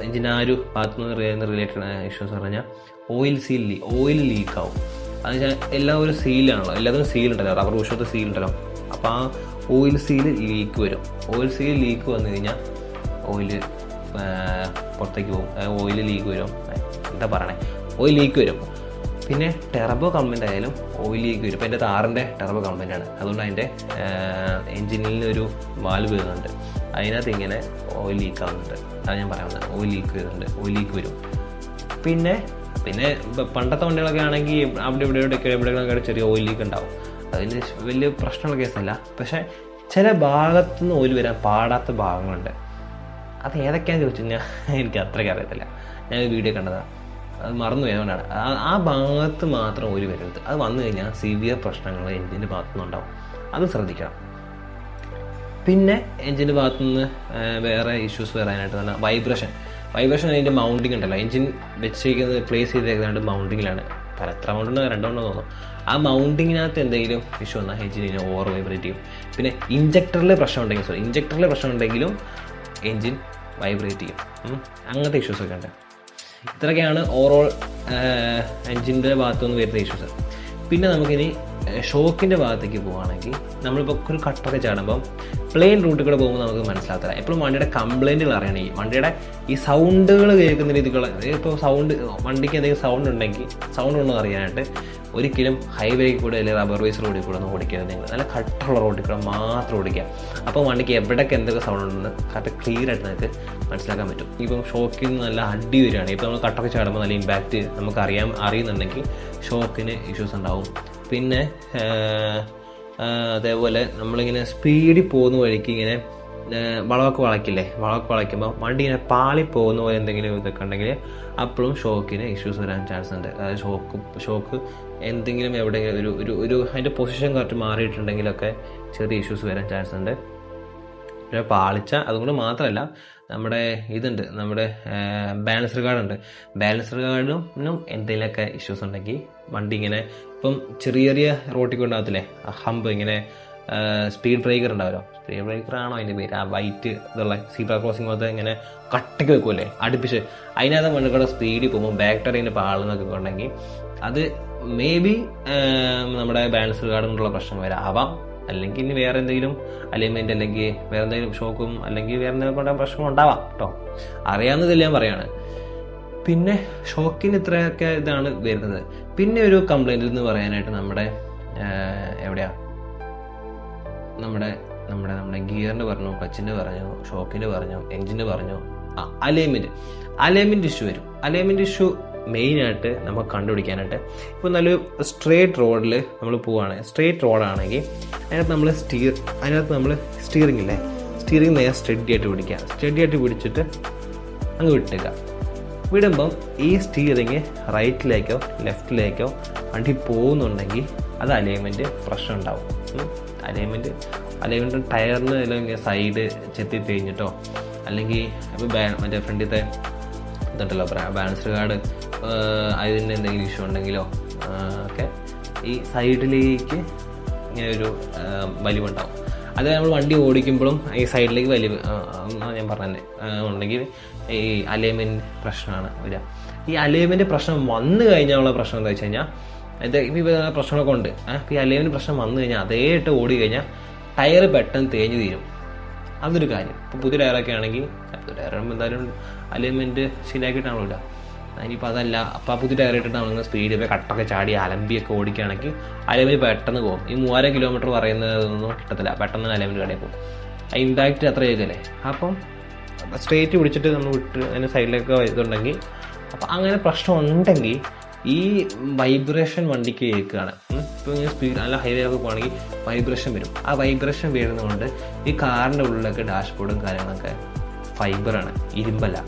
എൻജിൻ ആ ഒരു ഭാഗത്തു നിന്ന് റിലേറ്റഡ് ഇഷ്യൂസ് പറഞ്ഞാൽ ഓയിൽ സീൽ ലീ ഓയിൽ ലീക്ക് ആവും. അത് വെച്ചാൽ എല്ലാം ഒരു സീലാണല്ലോ എല്ലാത്തിനും സീൽ ഉണ്ടല്ലോ. റബ്ബർ ബുഷത്തെ സീൽ ഉണ്ടല്ലോ. അപ്പോൾ ആ ഓയിൽ സീൽ ലീക്ക് വരും. ഓയിൽ സീൽ ലീക്ക് വന്നു കഴിഞ്ഞാൽ ഓയിൽ പുറത്തേക്ക് പോകും. ഓയിൽ ലീക്ക് വരും. എന്താ പറയണേ? ഓയിൽ ലീക്ക് വരും. പിന്നെ ടെറബോ കമ്പനി ആയാലും ഓയിൽ ലീക്ക് വരും. ഇപ്പോൾ എന്റെ താറിന്റെ ടെറബോ കമ്പനിയാണ് അതുകൊണ്ട് അതിന്റെ എൻജിനിൽ ഒരു വാൽവ് വരുന്നുണ്ട്. അതിനകത്ത് ഇങ്ങനെ ഓയിൽ ലീക്ക് ആവുന്നുണ്ട്. അതാണ് ഞാൻ പറയുന്നത് ഓയിൽ ലീക്ക് വരുന്നുണ്ട്. ഓയിൽ ലീക്ക് വരും. പിന്നെ? പിന്നെ പണ്ടത്തെ വണ്ടികളൊക്കെ ആണെങ്കിൽ അവിടെ ഇവിടെ ഇവിടെയൊക്കെ എവിടെയൊക്കെ ചെറിയ ഓയിൽ ലീക്ക് ഉണ്ടാവും. അതിന് വലിയ പ്രശ്നമുള്ള കേസല്ല പക്ഷേ ചില ഭാഗത്തുനിന്ന് ഓയിൽ വരാൻ പാടാത്ത ഭാഗങ്ങളുണ്ട്. അത് ഏതൊക്കെയാണെന്ന് ചോദിച്ചു കഴിഞ്ഞാൽ എനിക്ക് അത്രയ്ക്ക് അറിയത്തില്ല. ഞാൻ വീഡിയോ കണ്ടതാണ് അത് മറന്നു പോയതുകൊണ്ടാണ് ആ ആ ഭാഗത്ത് മാത്രം ഓയിൽ വരരുത്. അത് വന്നു കഴിഞ്ഞാൽ സിവിയർ പ്രശ്നങ്ങൾ എഞ്ചിന്റെ ഭാഗത്തുനിന്നുണ്ടാവും. അത് ശ്രദ്ധിക്കണം. പിന്നെ എഞ്ചിന്റെ ഭാഗത്തുനിന്ന് വേറെ ഇഷ്യൂസ് വരാനായിട്ട് തന്നെ വൈബ്രേഷൻ വൈബ്രേഷൻ അതിന്റെ മൗണ്ടിങ് ഉണ്ടല്ലോ. എഞ്ചിൻ വെച്ചിരിക്കുന്നത് പ്ലേസ് ചെയ്തേക്കുന്നത് മൗണ്ടിങ്ങിലാണ് പല എത്ര മൗണ്ട് ഉണ്ടോ? രണ്ടെണ്ണം തോന്നും ആ മൗണ്ടിങ്ങിനകത്ത് എന്തെങ്കിലും ഇഷ്യൂ വന്നാൽ എഞ്ചിൻ ഓവർ വൈബ്രേറ്റ് ചെയ്യും. പിന്നെ ഇഞ്ചക്ടറിൽ പ്രശ്നം ഉണ്ടെങ്കിൽ സോറി ഇഞ്ചക്ടറിൽ പ്രശ്നം ഉണ്ടെങ്കിലും എഞ്ചിൻ വൈബ്രേറ്റ് ചെയ്യും. അങ്ങനത്തെ ഇഷ്യൂസൊക്കെ ഉണ്ട്. ഇത്രയൊക്കെയാണ് ഓവറോൾ എഞ്ചിന്റെ ഭാഗത്തുനിന്ന് വരുന്ന ഇഷ്യൂസ് പിന്നെ നമുക്കിനി ഷോക്കിന്റെ ഭാഗത്തേക്ക് പോവുകയാണെങ്കിൽ നമ്മളിപ്പോൾ ഒരു കട്ടൊക്കെ ചാടുമ്പം പ്ലെയിൻ റൂട്ടിൽ കൂടെ പോകുമ്പോൾ നമുക്ക് മനസ്സിലാകത്തില്ല. എപ്പോഴും വണ്ടിയുടെ കംപ്ലൈന്റുകൾ അറിയണമെങ്കിൽ വണ്ടിയുടെ ഈ സൗണ്ടുകൾ കേൾക്കുന്ന രീതിക്കുള്ള ഇപ്പോൾ സൗണ്ട് വണ്ടിക്ക് എന്തെങ്കിലും സൗണ്ട് ഉണ്ടെങ്കിൽ സൗണ്ട് ഉണ്ടോ അറിയാനായിട്ട് ഒരിക്കലും ഹൈവേയിൽ കൂടെ അല്ലെങ്കിൽ റബ്ബർ വൈസ് റോഡിൽ കൂടെ ഒന്നും ഓടിക്കരുത് നിങ്ങൾ നല്ല കട്ടുള്ള റോഡിൽ കൂടെ മാത്രം ഓടിക്കുക. അപ്പോൾ വണ്ടിക്ക് എവിടെയൊക്കെ എന്തൊക്കെ സൗണ്ട് ഉണ്ടെന്ന് കറക്റ്റ് ക്ലിയർ ആയിട്ട് നിങ്ങൾക്ക് മനസ്സിലാക്കാൻ പറ്റും. ഇപ്പം ഷോക്കിൽ നിന്ന് നല്ല അടി വരികയാണ്. ഇപ്പോൾ നമ്മൾ കട്ടൊക്കെ ചാടുമ്പോൾ നല്ല ഇമ്പാക്റ്റ് നമുക്ക് അറിയാം അറിയുന്നുണ്ടെങ്കിൽ ഷോക്കിന് ഇഷ്യൂസ് ഉണ്ടാവും. പിന്നെ അതേപോലെ നമ്മളിങ്ങനെ സ്പീഡിൽ പോകുന്ന വഴിക്ക് ഇങ്ങനെ വളമൊക്കെ വളയ്ക്കില്ലേ? വളമൊക്കെ വളയ്ക്കുമ്പോൾ വണ്ടി ഇങ്ങനെ പാളി പോകുന്ന പോലെ എന്തെങ്കിലും ഇതൊക്കെ ഉണ്ടെങ്കിൽ അപ്പോഴും ഷോക്കിന് ഇഷ്യൂസ് വരാൻ ചാൻസ് ഉണ്ട്. അതായത് ഷോക്ക് ഷോക്ക് എന്തെങ്കിലും എവിടെയെങ്കിലും ഒരു ഒരു ഒരു അതിന്റെ പൊസിഷൻ കറക്റ്റ് മാറിയിട്ടുണ്ടെങ്കിലൊക്കെ ചെറിയ ഇഷ്യൂസ് വരാൻ ചാൻസ് ഉണ്ട്. പിന്നെ പാളിച്ച അതുകൊണ്ട് മാത്രമല്ല നമ്മുടെ ഇതുണ്ട് നമ്മുടെ ബാലൻസർ കാർഡുണ്ട് ബാലൻസർ കാർഡിനും എന്തെങ്കിലുമൊക്കെ ഇഷ്യൂസ് ഉണ്ടെങ്കിൽ വണ്ടി ഇങ്ങനെ ഇപ്പം ചെറിയ ചെറിയ റോട്ടിൽ കൊണ്ടാകത്തില്ലേ? ഹമ്പ് ഇങ്ങനെ സ്പീഡ് ബ്രേക്കർ ഉണ്ടാവുമല്ലോ. സ്പീഡ് ബ്രേക്കർ ആണോ അതിന്റെ പേര്? ആ വൈറ്റ് ഇതുള്ള സീബ്ര ക്രോസിംഗ് പോലത്തെ ഇങ്ങനെ കട്ടിക്ക് വെക്കുമല്ലേ അടുപ്പിച്ച്. അതിനകത്ത് മണ്ണിക്കൂടെ സ്പീഡിൽ പോകുമ്പോൾ ബാക്ക് ടറിന്റെ പാളെന്നൊക്കെ ഉണ്ടെങ്കിൽ അത് മേ ബി നമ്മുടെ ബാലൻസർ കാർഡിനുള്ള പ്രശ്നം വരാം. അല്ലെങ്കിൽ ഇനി വേറെ എന്തെങ്കിലും അലൈൻമെന്റ് അല്ലെങ്കിൽ വേറെ എന്തെങ്കിലും ഷോക്കും അല്ലെങ്കിൽ വേറെ എന്തെങ്കിലും കൊണ്ട് പ്രശ്നം ഉണ്ടാവാം കേട്ടോ. അറിയാവുന്നതിൽ ഞാൻ പറയാണ്. പിന്നെ ഷോക്കിന് ഇത്രയൊക്കെ ഇതാണ് വരുന്നത്. പിന്നെ ഒരു കംപ്ലൈന്റ് എന്ന് പറയാനായിട്ട് നമ്മുടെ എവിടെയാണ് എവിടെയാ? നമ്മുടെ നമ്മുടെ നമ്മുടെ ഗിയറിന് പറഞ്ഞു ക്ലച്ചിന് പറഞ്ഞു ഷോക്കിന് പറഞ്ഞു എഞ്ചിന് പറഞ്ഞു അലൈൻമെന്റ്. അലൈൻമെന്റ് ഇഷ്യൂ വരും. അലൈൻമെന്റ് ഇഷ്യൂ മെയിനായിട്ട് നമുക്ക് കണ്ടുപിടിക്കാനായിട്ട് ഇപ്പോൾ നല്ലൊരു സ്ട്രേറ്റ് റോഡിൽ നമ്മൾ പോവുകയാണ് സ്ട്രേറ്റ് റോഡാണെങ്കിൽ അതിനകത്ത് നമ്മൾ സ്റ്റീർ അതിനകത്ത് നമ്മൾ സ്റ്റിയറിംഗ് ഇല്ലേ? സ്റ്റിയറിംഗ് നേരെ സ്റ്റഡി ആയിട്ട് പിടിക്കുക. സ്റ്റഡി ആയിട്ട് പിടിച്ചിട്ട് അങ്ങ് വിട്ടേക്കുക വിടുമ്പം ഈ സ്റ്റിയറിങ് റൈറ്റിലേക്കോ ലെഫ്റ്റിലേക്കോ വണ്ടി പോകുന്നുണ്ടെങ്കിൽ അത് അലൈൻമെന്റ് പ്രശ്നം ഉണ്ടാവും. അലൈൻമെന്റ് അലൈൻമെന്റ് ടയറിന് അല്ലെങ്കിൽ സൈഡ് ചെത്തി തേഞ്ഞിട്ടോ അല്ലെങ്കിൽ ബാ മറ്റേ ഫ്രണ്ടിലത്തെ ഇതുണ്ടല്ലോ ബാലൻസ് കാർഡ് അതിന് എന്തെങ്കിലും ഇഷ്യൂ ഉണ്ടെങ്കിലോ ഒക്കെ ഈ സൈഡിലേക്ക് ഇങ്ങനെ ഒരു വലിവുണ്ടാവും അത് നമ്മൾ വണ്ടി ഓടിക്കുമ്പോഴും ഈ സൈഡിലേക്ക് വലിവ് ഞാൻ പറഞ്ഞതന്നെ ഉണ്ടെങ്കിൽ ഈ അലൈൻമെന്റ് പ്രശ്നമാണ് വരിക. ഈ അലൈൻമെന്റ് പ്രശ്നം വന്നു കഴിഞ്ഞാൽ ഉള്ള പ്രശ്നം എന്താ വെച്ച് കഴിഞ്ഞാൽ ഇത് ഇപ്പോൾ പ്രശ്നമൊക്കെ ഉണ്ട്. ഇപ്പോൾ ഈ അലൈവിന് പ്രശ്നം വന്നു കഴിഞ്ഞാൽ അതേ ഇട്ട് ഓടി കഴിഞ്ഞാൽ ടയർ പെട്ടെന്ന് തേഞ്ഞു തീരും. അതൊരു കാര്യം. ഇപ്പോൾ പുതിയ ടയറൊക്കെ ആണെങ്കിൽ പുതിയ ടയർ എന്തായാലും അലൈൻമെന്റ് ശരിയാക്കിയിട്ടാണല്ലോ ഇടുക അതിനിപ്പോൾ അതല്ല അപ്പോൾ പുതിയ ടയർ ഇട്ടിട്ട് നമ്മൾ സ്പീഡ് ഇപ്പോൾ കട്ടൊക്കെ ചാടി അലമ്പിയൊക്കെ ഓടിക്കുകയാണെങ്കിൽ അലൈൻമെന്റ് പെട്ടെന്ന് പോകും. ഈ മൂവായിരം കിലോമീറ്റർ പറയുന്നതൊന്നും കിട്ടത്തില്ല. പെട്ടെന്ന് അലൈൻമെന്റ് കടയിൽ പോകും. ആ ഇമ്പാക്റ്റ് അത്ര ചെയ്തല്ലേ? അപ്പം സ്ട്രേറ്റ് പിടിച്ചിട്ട് നമ്മൾ വിട്ട് അതിന് സൈഡിലേക്ക് ഇതുണ്ടെങ്കിൽ അപ്പം അങ്ങനെ പ്രശ്നം ഉണ്ടെങ്കിൽ ഈ വൈബ്രേഷൻ വണ്ടിക്ക് കേൾക്കുകയാണ് ഇപ്പോൾ ഇങ്ങനെ സ്പീഡ് നല്ല ഹൈവേ ഒക്കെ പോകുകയാണെങ്കിൽ വൈബ്രേഷൻ വരും. ആ വൈബ്രേഷൻ വരുന്നതുകൊണ്ട് ഈ കാറിന്റെ ഉള്ളിലൊക്കെ ഡാഷ്ബോർഡും കാര്യങ്ങളൊക്കെ ഫൈബറാണ് ഇരുമ്പല്ല.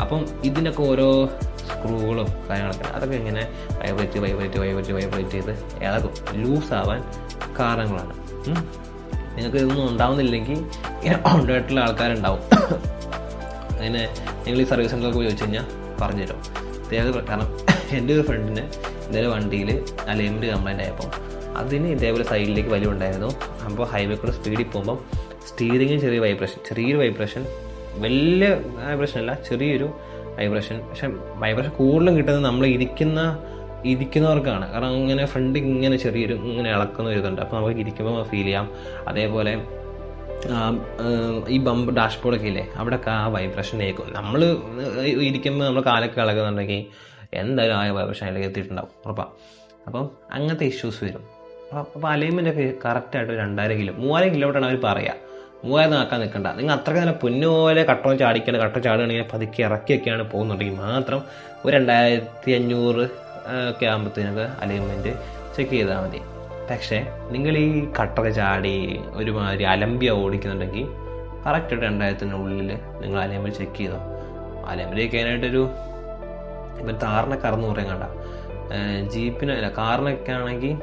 അപ്പം ഇതിനൊക്കെ ഓരോ സ്ക്രൂകളും കാര്യങ്ങളൊക്കെ അതൊക്കെ ഇങ്ങനെ വൈബ്രേറ്റ് വൈബ്രേറ്റ് വൈബ്രേറ്റ് വൈബ്രേറ്റ് ചെയ്ത് ഇളകും. ലൂസ് ആവാൻ കാരണങ്ങളാണ്. നിങ്ങൾക്ക് ഇതൊന്നും ഉണ്ടാവുന്നില്ലെങ്കിൽ ഇങ്ങനെ ഉണ്ടായിട്ടുള്ള ആൾക്കാരുണ്ടാവും. അങ്ങനെ നിങ്ങൾ ഈ സർവീസ് സെന്ററിലൊക്കെ ചോദിച്ചു കഴിഞ്ഞാൽ പറഞ്ഞുതരും. കാരണം എന്റെ ഒരു ഫ്രണ്ടിന് ഇന്നലെ വണ്ടിയിൽ അലൈൻമെന്റ് കംപ്ലൈന്റ് ആയപ്പോൾ അതിന് ഇതേപോലെ സൈഡിലേക്ക് വലിയ ഉണ്ടായിരുന്നു. അപ്പോൾ ഹൈവേ കൂടെ സ്പീഡിൽ പോകുമ്പം സ്റ്റീറിങ്ങിന് ചെറിയ വൈബ്രേഷൻ ചെറിയൊരു വൈബ്രേഷൻ വലിയ വൈബ്രേഷൻ അല്ല ചെറിയൊരു വൈബ്രേഷൻ പക്ഷെ വൈബ്രേഷൻ കൂടുതലും കിട്ടുന്നത് നമ്മൾ ഇരിക്കുന്ന ഇരിക്കുന്നവർക്കാണ്. കാരണം അങ്ങനെ ഫ്രണ്ട് ഇങ്ങനെ ചെറിയൊരു ഇങ്ങനെ ഇളക്കുന്ന ഒരു ഇതുണ്ട്. അപ്പോൾ നമുക്ക് ഇരിക്കുമ്പോൾ ഫീൽ ചെയ്യാം. അതേപോലെ ഈ ബമ്പ് ഡാഷ്ബോർഡൊക്കെ ഇല്ലേ? അവിടെയൊക്കെ ആ വൈബ്രേഷൻ ഏക്കും. നമ്മൾ ഇരിക്കുമ്പോൾ നമ്മൾ കാലൊക്കെ ഇളകുന്നുണ്ടെങ്കിൽ എന്തായാലും ആ വൈബ്രേഷൻ അതിലേക്ക് എത്തിയിട്ടുണ്ടാവും. ഉറപ്പാണ് അപ്പം അങ്ങനത്തെ ഇഷ്യൂസ് വരും. അപ്പോൾ അലൈൻമെന്റ് ഒക്കെ കറക്റ്റായിട്ട് രണ്ടായിരം കിലോ മൂവായിരം കിലോമീറ്ററാണ് അവർ പറയുക മൂവായിരം ആക്കാൻ നിൽക്കണ്ട നിങ്ങൾ അത്രയ്ക്ക് നല്ല പൊന്നു പോലെ കട്ടോ ചാടിക്കണം കട്ടോ ചാടുകയാണെങ്കിൽ പതുക്കെ ഇറക്കിയൊക്കെയാണ് പോകുന്നുണ്ടെങ്കിൽ മാത്രം ഒരു രണ്ടായിരത്തി അഞ്ഞൂറ് ഒക്കെ ആകുമ്പോഴത്തേനൊക്കെ അലൈൻമെന്റ് ചെക്ക് ചെയ്താൽ മതി. പക്ഷേ നിങ്ങൾ ഈ കട്ടൊക്കെ ചാടി ഒരുമാതിരി അലമ്പിയ ഓടിക്കുന്നുണ്ടെങ്കിൽ കറക്റ്റ് രണ്ടായിരത്തിനുള്ളിൽ നിങ്ങൾ അലൈൻമെന്റ് ചെക്ക് ചെയ്തോ. അലൈൻമെന്റ് ചെയ്യാനായിട്ടൊരു ഇപ്പം താറിനെ കറന്ന് പറയാൻ കണ്ട. ജീപ്പിന് അല്ല കാറിനൊക്കെ ആണെങ്കിൽ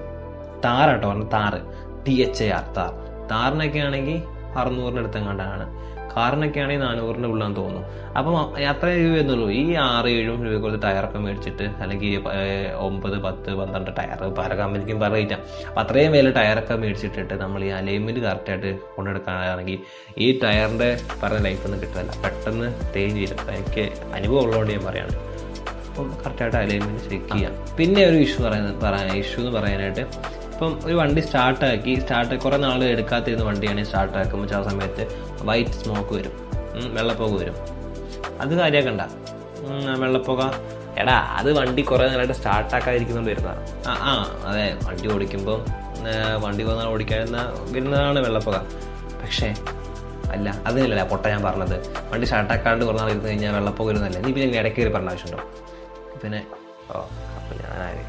താറാട്ടോ പറഞ്ഞ Thar T H A R Thar താറിനൊക്കെ ആണെങ്കിൽ അറുന്നൂറിന് അടുത്തെങ്ങാണ്ടാണ് കാറിനൊക്കെ ആണെങ്കിൽ നാനൂറിന്റെ ഉള്ളാന്ന് തോന്നുന്നു. അപ്പം അത്ര രൂപ എന്നുള്ളൂ ഈ ആറ് ഏഴും രൂപ കൊടുത്ത് ടയറൊക്കെ മേടിച്ചിട്ട് അല്ലെങ്കിൽ ഒമ്പത് പത്ത് പന്ത്രണ്ട് ടയർ പല കമ്പനിക്കും പല റേറ്റ്. അപ്പം അത്രയും വില ടയറൊക്കെ മേടിച്ചിട്ടിട്ട് നമ്മൾ ഈ അലൈൻമെന്റ് കറക്റ്റായിട്ട് കൊണ്ടെടുക്കാനാണെങ്കിൽ ഈ ടയറിന്റെ പറഞ്ഞ ലൈഫൊന്നും കിട്ടില്ല പെട്ടെന്ന് തേഞ്ഞ് വരും. എനിക്ക് അനുഭവം ഉള്ളതുകൊണ്ട് ഞാൻ പറയാണ്. അപ്പം കറക്റ്റായിട്ട് അലൈൻമെന്റ് ചെക്ക് ചെയ്യാം. പിന്നെ ഒരു ഇഷ്യൂ പറയുന്നത് പറയാൻ ഇഷ്യൂ എന്ന് പറയാനായിട്ട് ഇപ്പം ഒരു വണ്ടി സ്റ്റാർട്ടാക്കി സ്റ്റാർട്ട് കുറേ നാൾ എടുക്കാത്തിരുന്ന വണ്ടിയാണെങ്കിൽ സ്റ്റാർട്ടാക്കുമ്പോൾ ചില സമയത്ത് വൈറ്റ് സ്മോക്ക് വരും. ഉം, വെള്ളപ്പുക വരും. അത് കാര്യമാക്കണ്ട വെള്ളപ്പുക എടാ അത് വണ്ടി കുറേ നേരമായിട്ട് സ്റ്റാർട്ടാക്കാതിരിക്കുന്നുണ്ട് വരുന്നതാണ് ആ ആ അതെ വണ്ടി ഓടിക്കുമ്പോൾ വണ്ടി കുറേ നാൾ ഓടിക്കാതിരുന്ന വരുന്നതാണ് വെള്ളപ്പുക പക്ഷേ അല്ല അതിനല്ല പൊട്ട ഞാൻ പറഞ്ഞത്. വണ്ടി സ്റ്റാർട്ടാക്കാണ്ട് കുറേ നാൾ ഇരുന്ന് കഴിഞ്ഞാൽ വെള്ളപ്പുക വരുന്നതല്ലേ? നീ പിന്നെ ഇടയ്ക്ക് കയറി പറഞ്ഞ ആവശ്യമുണ്ടോ? പിന്നെ ഓ അപ്പം ഞാനായി.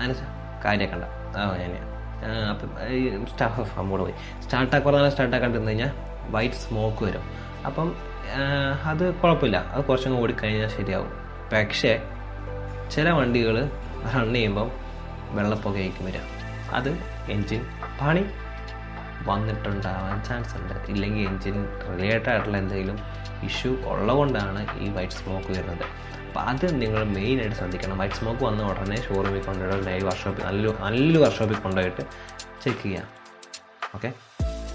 അതിന് കാര്യമാക്കണ്ട ആ ഞാൻ അപ്പം ഈ സ്റ്റാഫ് അങ്ങോട്ട് പോയി. സ്റ്റാർട്ടാക്കി നാൾ സ്റ്റാർട്ടാക്കാണ്ടിരുന്ന് കഴിഞ്ഞാൽ വൈറ്റ് സ്മോക്ക് വരും. അപ്പം അത് കുഴപ്പമില്ല. അത് കുറച്ചങ്ങ് ഓടിക്കഴിഞ്ഞാൽ ശരിയാവും. പക്ഷേ ചില വണ്ടികൾ റൺ ചെയ്യുമ്പം വെള്ളപ്പുകയായിരിക്കും വരിക. അത് എൻജിൻ പണി വന്നിട്ടുണ്ടാവാൻ ചാൻസ് ഉണ്ട്. ഇല്ലെങ്കിൽ എൻജിൻ റിലേറ്റഡ് ആയിട്ടുള്ള എന്തെങ്കിലും ഇഷ്യൂ ഉള്ളതുകൊണ്ടാണ് ഈ വൈറ്റ് സ്മോക്ക് വരുന്നത്. അപ്പോൾ അത് നിങ്ങൾ മെയിനായിട്ട് ശ്രദ്ധിക്കണം. വൈറ്റ് സ്മോക്ക് വന്ന ഉടനെ ഷോറൂമിൽ കൊണ്ടുപോയി അല്ലെങ്കിൽ വർക്ക്ഷോപ്പിൽ നല്ല നല്ല വർക്ക്ഷോപ്പിൽ കൊണ്ടുപോയിട്ട് ചെക്ക് ചെയ്യാം ഓക്കെ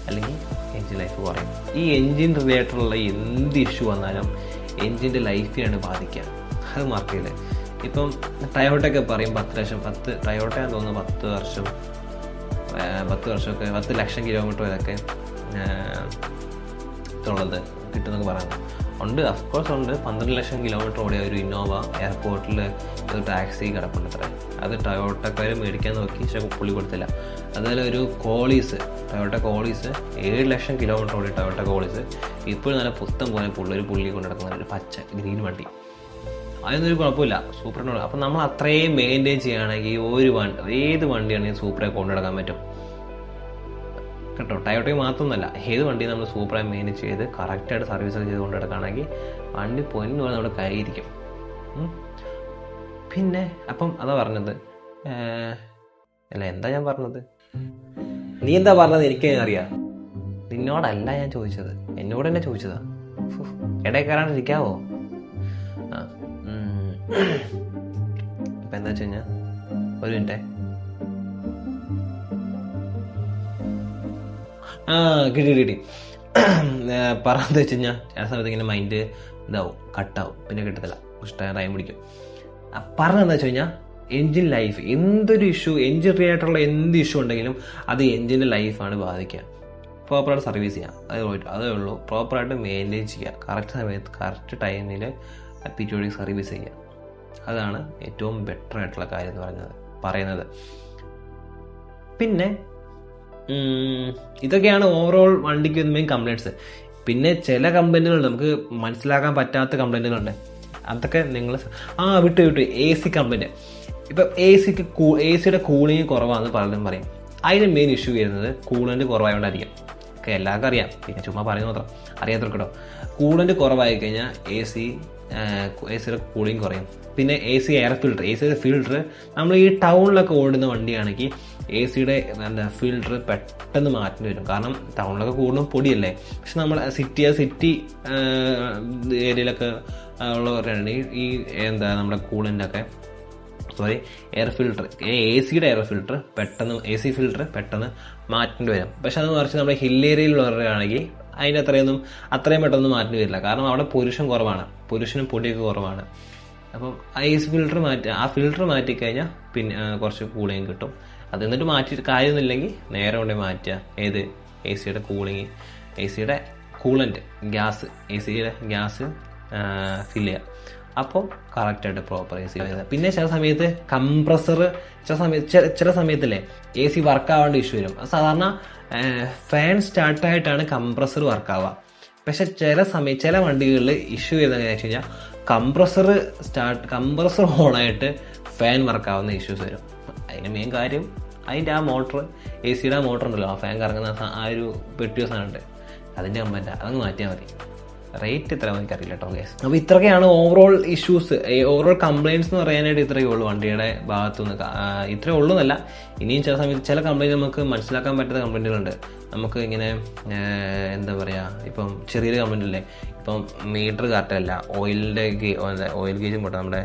അല്ലെങ്കിൽ എൻജിൻ ലൈഫ് കുറയും. ഈ എൻജിൻ റിലേറ്റഡുള്ള എന്ത് ഇഷ്യൂ വന്നാലും എൻജിന്റെ ലൈഫിനാണ് ബാധിക്കുക. അത് മാർക്ക് ചെയ്ത് ഇപ്പം ടയോട്ടൊക്കെ പറയും പത്ത് ലക്ഷം പത്ത് ടയോട്ടയാന്ന് തോന്നുന്നു പത്ത് വർഷം പത്ത് വർഷമൊക്കെ പത്ത് ലക്ഷം കിലോമീറ്റർ ഇതൊക്കെ ഉള്ളത് കിട്ടുന്നൊക്കെ പറയുന്നു. ഉണ്ട്. അഫ്കോഴ്സ് ഉണ്ട്. പന്ത്രണ്ട് ലക്ഷം കിലോമീറ്റർ ഓടിയ ഒരു ഇന്നോവ എയർപോർട്ടിൽ ഒരു ടാക്സി കിടപ്പുണ്ട് അത്ര. അത് ടയോട്ടക്കാർ മേടിക്കാൻ നോക്കി പക്ഷെ പുള്ളി കൊടുത്തില്ല. അതുപോലെ ഒരു കോളീസ് ടയോട്ട കോളീസ് ഏഴ് ലക്ഷം കിലോമീറ്റർ ഓടിയ ടയോട്ട കോളീസ് ഇപ്പോഴും നല്ല പുസ്തം പോലെ പുള്ളി ഒരു പുള്ളി കൊണ്ട് നടക്കുന്ന ഒരു പച്ച ഗ്രീൻ വണ്ടി. അതിനൊന്നും ഒരു കുഴപ്പമില്ല. സൂപ്പറിനോട് അപ്പം നമ്മൾ അത്രയും മെയിന്റെയിൻ ചെയ്യുകയാണെങ്കിൽ ഒരു വണ്ടി ഏത് വണ്ടിയാണെങ്കിലും സൂപ്പറെ കൊണ്ടു നടക്കാൻ പറ്റും. കേട്ടോ. ടയോട്ടയിൽ മാത്രമൊന്നുമല്ല ഏത് വണ്ടി നമ്മൾ സൂപ്പറായി മെയിന്റെയിൻ ചെയ്ത് കറക്റ്റായിട്ട് സർവീസ് ചെയ്ത് കൊണ്ടെടുക്കുകയാണെങ്കിൽ വണ്ടി പൊന്നു പോലെ നമ്മുടെ കയ്യിരിക്കും പിന്നെ അപ്പം അതാ പറഞ്ഞത്. അല്ല എന്താ ഞാൻ പറഞ്ഞത്? നീ എന്താ പറഞ്ഞത് എനിക്ക് അറിയാം. നിന്നോടല്ല ഞാൻ ചോദിച്ചത്. എന്നോട് തന്നെ ചോദിച്ചതാ. ഇടയിൽ കയറാണ്ടിരിക്കാവോ ആ ഉം. ഇപ്പം എന്താ വെച്ച് കഴിഞ്ഞാൽ ഒരു മിനിറ്റേ ആ കിട്ടി കിട്ടി. പറഞ്ഞു വെച്ച് കഴിഞ്ഞാൽ സമയത്ത് ഇങ്ങനെ മൈൻഡ് ഇതാവും കട്ടാവും പിന്നെ കിട്ടത്തില്ല. ഇഷ്ടം ടൈം പിടിക്കും. പറഞ്ഞതെന്ന് വെച്ച് കഴിഞ്ഞാൽ എൻജിൻ ലൈഫ് എന്തൊരു ഇഷ്യൂ എൻജിൻ റിലേറ്റഡുള്ള എന്ത് ഇഷ്യൂ ഉണ്ടെങ്കിലും അത് എൻജിന്റെ ലൈഫാണ് ബാധിക്കുക. പ്രോപ്പറായിട്ട് സർവീസ് ചെയ്യാം. അതേ അതേ ഉള്ളൂ. പ്രോപ്പറായിട്ട് മെയിന്റെയിൻ ചെയ്യുക. കറക്റ്റ് സമയത്ത് കറക്റ്റ് ടൈമിൽ പീരിയോഡിക് സർവീസ് ചെയ്യുക. അതാണ് ഏറ്റവും ബെറ്റർ ആയിട്ടുള്ള കാര്യം എന്ന് പറയുന്നത് പറയുന്നത്. പിന്നെ ഇതൊക്കെയാണ് ഓവറോൾ വണ്ടിക്ക് മെയിൻ കംപ്ലൈന്റ്സ് പിന്നെ ചില കമ്പനികൾ നമുക്ക് മനസ്സിലാക്കാൻ പറ്റാത്ത കംപ്ലൈന്റുകളുണ്ട് അതൊക്കെ നിങ്ങൾ ആ വിട്ടു വിട്ടു. എ സി കമ്പനി ഇപ്പം എ സിക്ക് കൂ എ സിയുടെ കൂളിങ് കുറവാണെന്ന് പലരും പറയും. അതിന് മെയിൻ ഇഷ്യൂ വരുന്നത് കൂളന്റ് കുറവായതുകൊണ്ടായിരിക്കും ഒക്കെ എല്ലാവർക്കും അറിയാം. പിന്നെ ചുമ്മാ പറയുന്ന മാത്രം. അറിയാത്തവർക്കട്ടോ കേട്ടോ കൂളന്റ് കുറവായി കഴിഞ്ഞാൽ എ സി എ സിയുടെ കൂളിങ് കുറയും. പിന്നെ A C air filter A സിയുടെ ഫിൽട്ടർ നമ്മൾ ഈ ടൗണിലൊക്കെ ഓടുന്ന വണ്ടിയാണെങ്കിൽ എ സിയുടെ എന്താ ഫിൽറ്റർ പെട്ടെന്ന് മാറ്റേണ്ടി വരും. കാരണം ടൗണിലൊക്കെ കൂടുതലും പൊടിയല്ലേ. പക്ഷെ നമ്മൾ സിറ്റി സിറ്റി ഏരിയയിലൊക്കെ ഉള്ളവരാണെങ്കിൽ ഈ എന്താ നമ്മുടെ കൂളിന്റെ ഒക്കെ സോറി എയർ ഫിൽട്ടർ എ സിയുടെ എയർ ഫിൽട്ടർ പെട്ടെന്ന് എ സി ഫിൽട്ടർ പെട്ടെന്ന് മാറ്റേണ്ടി വരും. പക്ഷെ അത് മറിച്ച് നമ്മുടെ ഹിൽ ഏരിയയിലുള്ളവരാണെങ്കിൽ അതിന്റെ അത്രയൊന്നും അത്രയും പെട്ടെന്ന് മാറ്റേണ്ടി വരില്ല. കാരണം അവിടെ പുരുഷൻ കുറവാണ്. പുരുഷനും പൊടിയൊക്കെ കുറവാണ്. അപ്പം ഐസ് ഫിൽട്ടർ മാറ്റി ആ ഫിൽട്ടർ മാറ്റിക്കഴിഞ്ഞാൽ പിന്നെ കുറച്ച് കൂളിങ് കിട്ടും. അത് എന്നിട്ട് മാറ്റിയിട്ട് കാര്യമൊന്നുമില്ലെങ്കിൽ നേരെ കൊണ്ടേ മാറ്റുക. ഏത്? എ സിയുടെ കൂളിങ് എ സിയുടെ കൂളന്റ് ഗ്യാസ്. എ സിയുടെ ഗ്യാസ് ഫില്ല് ചെയ്യുക. അപ്പോൾ കറക്റ്റായിട്ട് പ്രോപ്പർ എ സി പിന്നെ ചില സമയത്ത് കംപ്രസർ ചില സമയത്ത് ചില സമയത്തില്ലേ എ സി വർക്ക് ആവേണ്ട ഇഷ്യൂ വരും. സാധാരണ ഫാൻ സ്റ്റാർട്ടായിട്ടാണ് കംപ്രസർ വർക്ക് ആവുക പക്ഷെ ചില സമയം ചില വണ്ടികളിൽ ഇഷ്യൂ വരുന്നത് എങ്ങനെയാണെന്ന് വെച്ച് കഴിഞ്ഞാൽ കംപ്രസർ സ്റ്റാർട്ട് കംപ്രസർ ഓണായിട്ട് ഫാൻ വർക്ക് ആവുന്ന ഇഷ്യൂസ് വരും. അതിന് മെയിൻ കാര്യം അതിന്റെ ആ മോട്ടർ എ സിയുടെ ആ മോട്ടർ ഉണ്ടല്ലോ ആ ഫാൻ കറങ്ങുന്ന ആ ഒരു പെട്ടിയോ സാധനമുണ്ട് അതിന്റെ കമ്പന്റെ അതങ്ങ് മാറ്റിയാൽ മതി. റേറ്റ് ഇത്ര എനിക്കറിയില്ല കേട്ടോ ഗേസ് അപ്പോൾ ഇത്രയൊക്കെയാണ് ഓവറോൾ ഇഷ്യൂസ് ഓവറോൾ കംപ്ലയിൻസ് എന്ന് പറയാനായിട്ട് ഇത്രയേ ഉള്ളൂ വണ്ടിയുടെ ഭാഗത്തുനിന്ന്. ഇത്രയേ ഉള്ളൂ എന്നല്ല. ഇനിയും ചില സമയത്ത് ചില കംപ്ലയിന്റ് നമുക്ക് മനസ്സിലാക്കാൻ പറ്റുന്ന കംപ്ലയിന്റുകളുണ്ട് നമുക്ക് ഇങ്ങനെ എന്താ പറയുക ഇപ്പം ചെറിയൊരു കംപ്ലയിന്റ് അല്ലേ ഇപ്പം മീറ്റർ കറക്റ്റല്ല ഓയിലിന്റെ ഓയിൽ ഗേജും കൂടെ നമ്മുടെ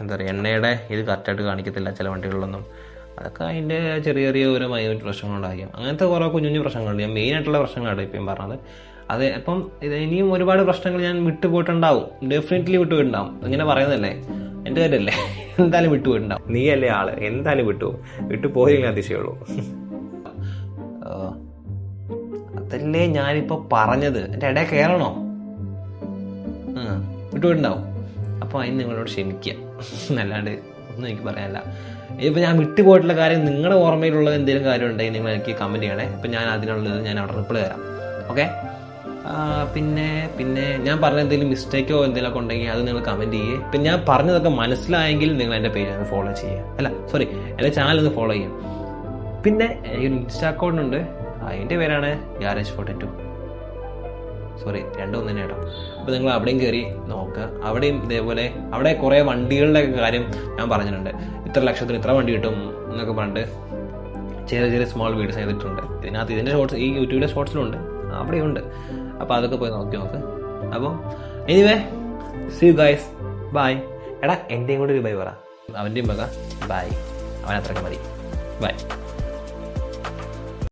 എന്താ പറയുക എണ്ണയുടെ ഇത് കറക്റ്റായിട്ട് കാണിക്കത്തില്ല ചില വണ്ടികളിലൊന്നും. അതൊക്കെ അതിന്റെ ചെറിയ ചെറിയ ഓരോ മൈനോറ്റ് പ്രശ്നങ്ങളുണ്ടായിരിക്കും. അങ്ങനത്തെ കുറേ കുഞ്ഞു കുഞ്ഞു പ്രശ്നങ്ങളുണ്ട്. ഞാൻ മെയിൻ ആയിട്ടുള്ള പ്രശ്നങ്ങളാണ് ഇപ്പം പറഞ്ഞത്. അത് അപ്പം ഇത് ഇനിയും ഒരുപാട് പ്രശ്നങ്ങൾ ഞാൻ വിട്ടുപോയിട്ടുണ്ടാവും. ഡെഫിനറ്റ്ലി വിട്ടുപോയിട്ടുണ്ടാവും. ഇങ്ങനെ പറയുന്നതല്ലേ? എന്റെ കാര്യമല്ലേ? എന്തായാലും വിട്ടുപോയിട്ടുണ്ടാവും. നീ അല്ലേ ആൾ? എന്തായാലും വിട്ടു. വിട്ടു പോയില്ലെങ്കിൽ അതിശയുള്ളൂ അതല്ലേ ഞാനിപ്പോൾ പറഞ്ഞത്. എന്റെ ഇടയിൽ കയറണോ? ആ വിട്ടുപോയിട്ടുണ്ടാവും. അപ്പോൾ അതിന് നിങ്ങളോട് ക്ഷമിക്കുക അല്ലാണ്ട് ഒന്നും എനിക്ക് പറയാനില്ല. ഇപ്പൊ ഞാൻ വിട്ടുപോയിട്ടുള്ള കാര്യം നിങ്ങളുടെ ഓർമ്മയിലുള്ള എന്തെങ്കിലും കാര്യം ഉണ്ടെങ്കിൽ നിങ്ങൾ എനിക്ക് കമന്റ് ചെയ്യണേ. അപ്പോൾ ഞാൻ അതിനുള്ളത് ഞാൻ അവിടെ റിപ്ലൈ തരാം. ഓക്കെ പിന്നെ പിന്നെ ഞാൻ പറഞ്ഞ എന്തെങ്കിലും മിസ്റ്റേക്കോ എന്തെങ്കിലുമൊക്കെ ഉണ്ടെങ്കിൽ അത് നിങ്ങൾ കമന്റ് ചെയ്യേ. പിന്നെ ഞാൻ പറഞ്ഞതൊക്കെ മനസ്സിലായെങ്കിൽ നിങ്ങൾ എന്റെ പേജ് ഒന്ന് ഫോളോ ചെയ്യുക. അല്ല സോറി എന്റെ ചാനൽ ഒന്ന് ഫോളോ ചെയ്യുക. പിന്നെ എനിക്കൊരു ഇൻസ്റ്റാ അക്കൗണ്ട് ഉണ്ട്. അതിന്റെ പേരാണ് ഗ്യാരേജ് ഫോർട്ടി ടു സോറി രണ്ടും ഒന്ന് തന്നെ കേട്ടോ അപ്പോൾ നിങ്ങൾ അവിടെയും കയറി നോക്കുക അവിടെയും ഇതേപോലെ അവിടെ കുറേ വണ്ടികളുടെ കാര്യം ഞാൻ പറഞ്ഞിട്ടുണ്ട്. ഇത്ര ലക്ഷത്തിന് ഇത്ര വണ്ടി കിട്ടും എന്നൊക്കെ പറഞ്ഞിട്ട് ചെറിയ ചെറിയ സ്മോൾ വീഡിയോസ് ചെയ്തിട്ടുണ്ട് ഇതിനകത്ത് ഇതിന്റെ ഷോർട്സ് ഈ യൂട്യൂബിലെ ഷോർട്സിലുണ്ട് അവിടെയുണ്ട് അപ്പോൾ അതൊക്കെ പോയി നോക്കി നോക്ക്. അപ്പോൾ anyway see you guys bye എടാ എന്റെയും കൂടെ ഒരു ബൈ പറ. അവന്റെയും പറ. അവൻ അത്രയ്ക്ക് മതി. ബൈ